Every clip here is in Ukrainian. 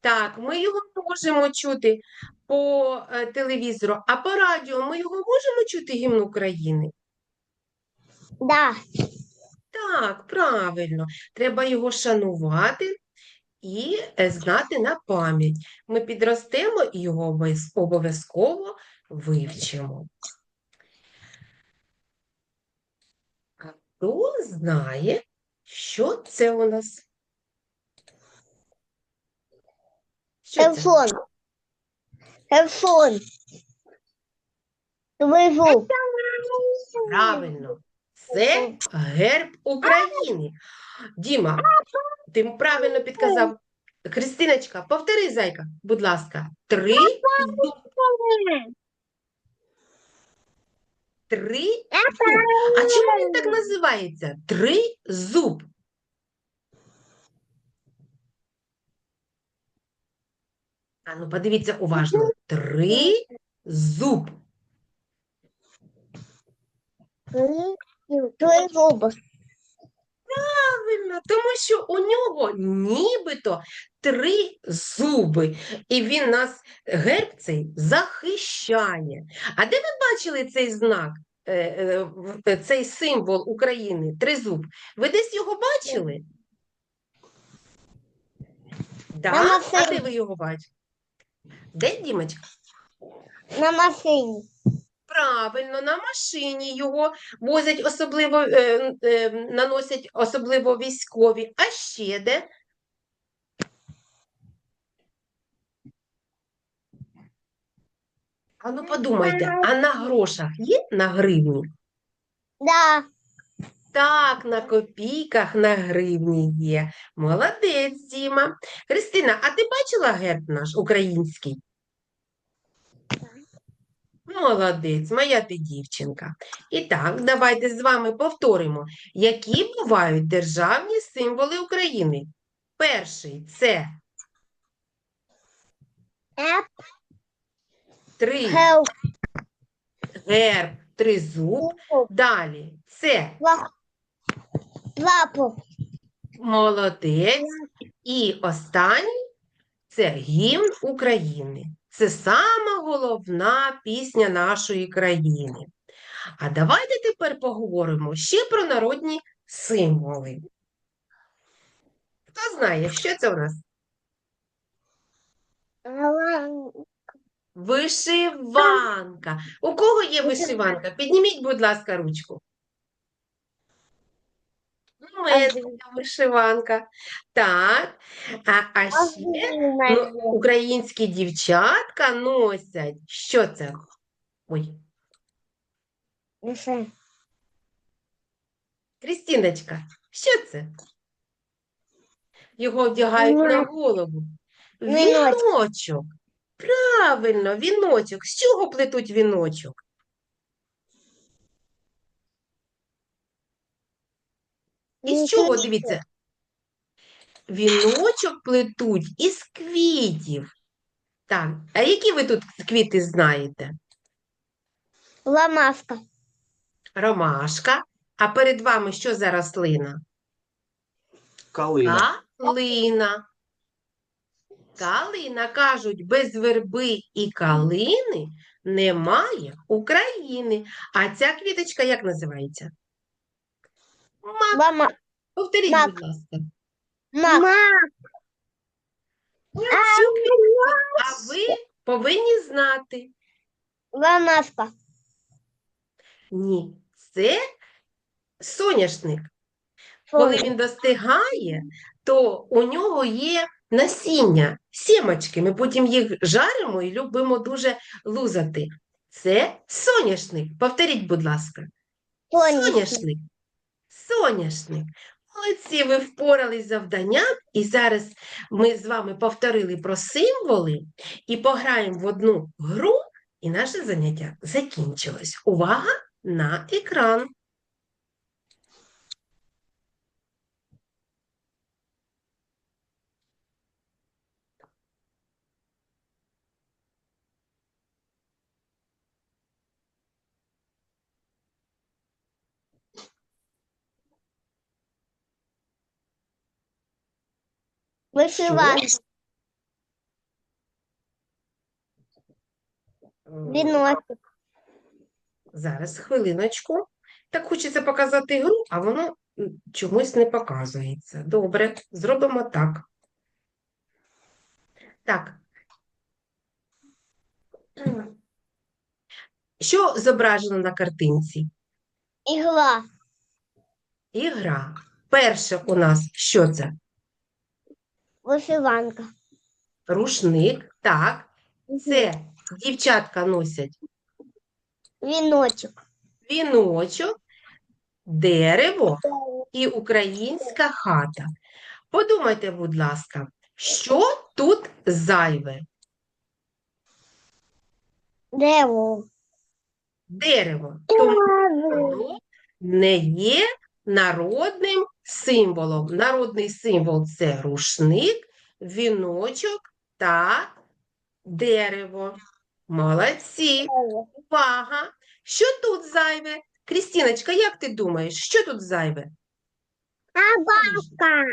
Так, ми його можемо чути по е, телевізору, а по радіо ми його можемо чути гімн України? Да. Так, правильно. Треба його шанувати і е, знати на пам'ять. Ми підростемо і його обов'язково вивчимо. А хто знає, що це у нас? Телефон. Телефон. Твой. Правильно. Це герб України. Діма, ти правильно підказав. Христиночка, повтори, зайка, будь ласка. Три зуб. Три зуб. А чому він так називається? Три зуб. А ну подивіться уважно. Три зуб. Твой звук. Правильно, тому що у нього нібито три зуби, і він нас, герб цей, захищає. А де ви бачили цей знак, е, е, е, цей символ України, тризуб? Ви десь його бачили? Да? А де ви його бачили? Де, Дімочка? На машине. Правильно, на машині його возять особливо, е, е, наносять особливо військові. А ще де? А ну подумайте, а на грошах є на гривні? Да. Так, на копійках на гривні є. Молодець, Діма. Христина, а ти бачила герб наш український? Молодець, моя ти дівчинка. І так, давайте з вами повторимо, які бувають державні символи України. Перший це три герб, тризуб. Далі це Лапу. молодець. І останній це гімн України. Це сама головна пісня нашої країни. А давайте тепер поговоримо ще про народні символи. Хто знає, що це у нас? Вишиванка. У кого є вишиванка? Підніміть, будь ласка, ручку. У мене вишиванка. Так. А, а ще ну, українські дівчатка носять. Що це? Ой, Крістіночка, що це? Його одягають на голову. Віночок. Віночок. Правильно, віночок. З чого плетуть віночок? Із чого, дивіться? Віночок плетуть із квітів. Так, а які ви тут квіти знаєте? Ламаска. Ромашка. А перед вами що за рослина? Калина. Калина. Калина, кажуть, без верби і калини немає України. А ця квіточка як називається? Мак. Лама. Повторіть, Мак. будь ласка. Мак. А ви повинні знати. Ламаска. Ні, це соняшник. Коли він достигає, то у нього є насіння, сімочки. Ми потім їх жаримо і любимо дуже лузати. Це соняшник. Повторіть, будь ласка. Соняшник. Соняшник. Молодці, ви впорались з завданням, і зараз ми з вами повторили про символи і пограємо в одну гру, і наше заняття закінчилось. Увага на екран. Вишиванка. Віночок. Зараз хвилиночку. Так хочеться показати гру, а воно чомусь не показується. Добре, зробимо так. Так. Що зображено на картинці? Ігла. Ігра. Перше у нас що це? Вишиванка. Рушник. Так. Це дівчатка носять Віночок. віночок, дерево і українська хата. Подумайте, будь ласка, що тут зайве? Дерево. Дерево. Тому воно не є народним символом. Народний символ це рушник, віночок та дерево. Молодці. Увага! Що тут зайве? Крістіночка, як ти думаєш, що тут зайве? Собака.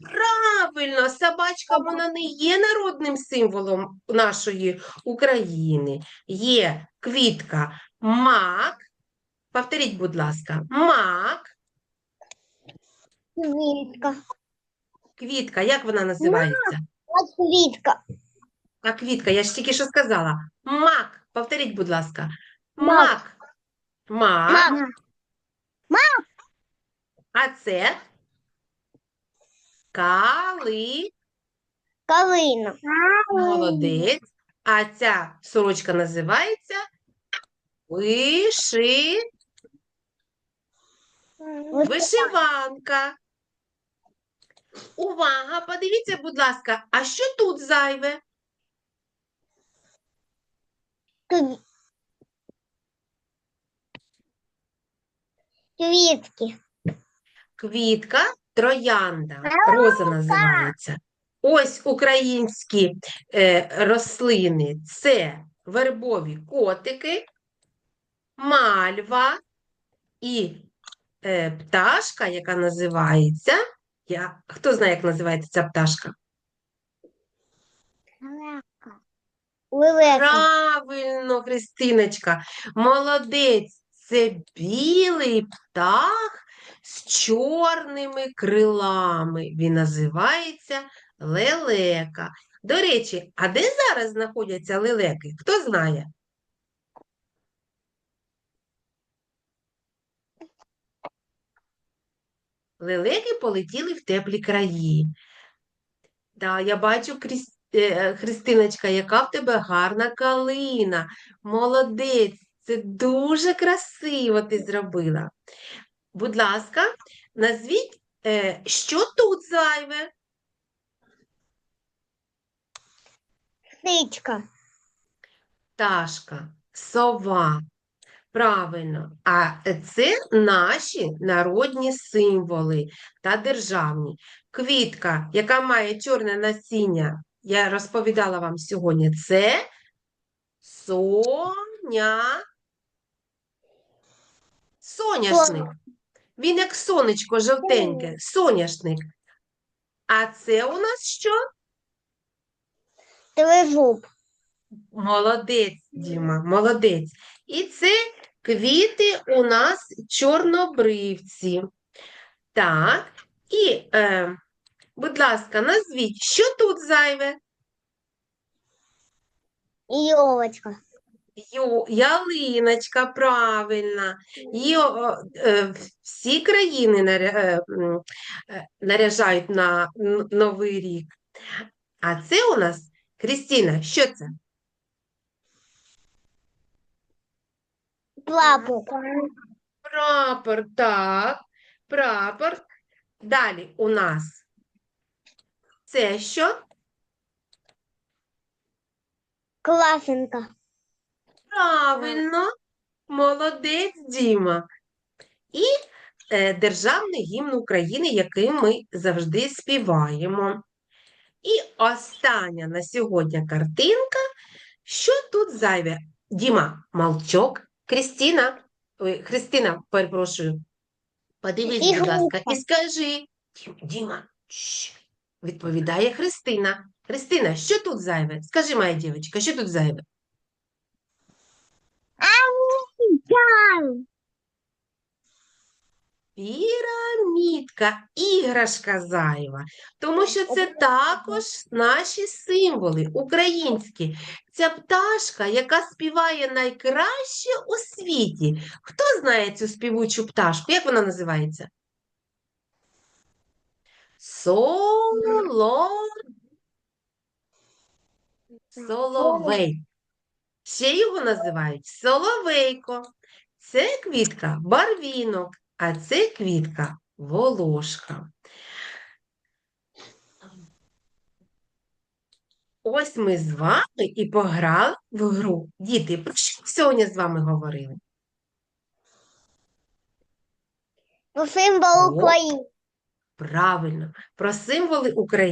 Правильно, собачка вона не є народним символом нашої України. Є квітка мак. Повторіть, будь ласка, мак. Квітка. Квітка, як вона називається? От квітка. А квітка, я ж тільки що сказала. Мак. Повторіть, будь ласка. Мак. Мак. Мак. Мак. А це кали. Калина. Молодець. А ця сорочка називається виши... вишиванка. Увага! Подивіться, будь ласка, а що тут зайве? Квітки. Квітка троянда, роза називається. Ось українські е, рослини це вербові котики, мальва і е, пташка, яка називається. Я, хто знає, як називається ця пташка? Лелека. Правильно, Христиночка, молодець. Це білий птах з чорними крилами. Він називається лелека. До речі, а де зараз знаходяться лелеки? Хто знає? Лелеки полетіли в теплі краї. Да, я бачу, е, Христиночка, яка в тебе гарна калина. Молодець, це дуже красиво ти зробила. Будь ласка, назвіть, е, що тут зайве? Птичка. Пташка, сова. Правильно. А це наші народні символи та державні. Квітка, яка має чорне насіння, я розповідала вам сьогодні, це соня. Соняшник. Він як сонечко жовтеньке, соняшник. А це у нас що? Тризуб. Молодець, Діма, молодець. І це квіти у нас чорнобривці. Так, і, е, будь ласка, назвіть, що тут зайве? Йолочка. Ю, ялиночка, правильно. Йо, е, всі країни наря, е, е, наряжають на Новий рік. А це у нас, Крістіна, що це? Плапу. Прапор, так, прапор. Далі у нас це що? Класенка. Правильно, молодець Діма. І е, державний гімн України, який ми завжди співаємо. І остання на сьогодні картинка. Що тут зайве? Діма, молчок. Крістіна, ой, Христина, перепрошую, подивись, будь ласка, і скажи, Діма, відповідає Христина. Христина, що тут зайве? Скажи, моя дівчинка, що тут зайве? Пірамідка, іграшка зайва, тому що це також наші символи українські. Ця пташка, яка співає найкраще у світі. Хто знає цю співучу пташку? Як вона називається? Соло... Соловей. Ще його називають соловейко. Це квітка барвінок, а це квітка волошка. Ось ми з вами і пограли в гру. Діти, про що ми сьогодні з вами говорили? Про символ України. Правильно, про символи України.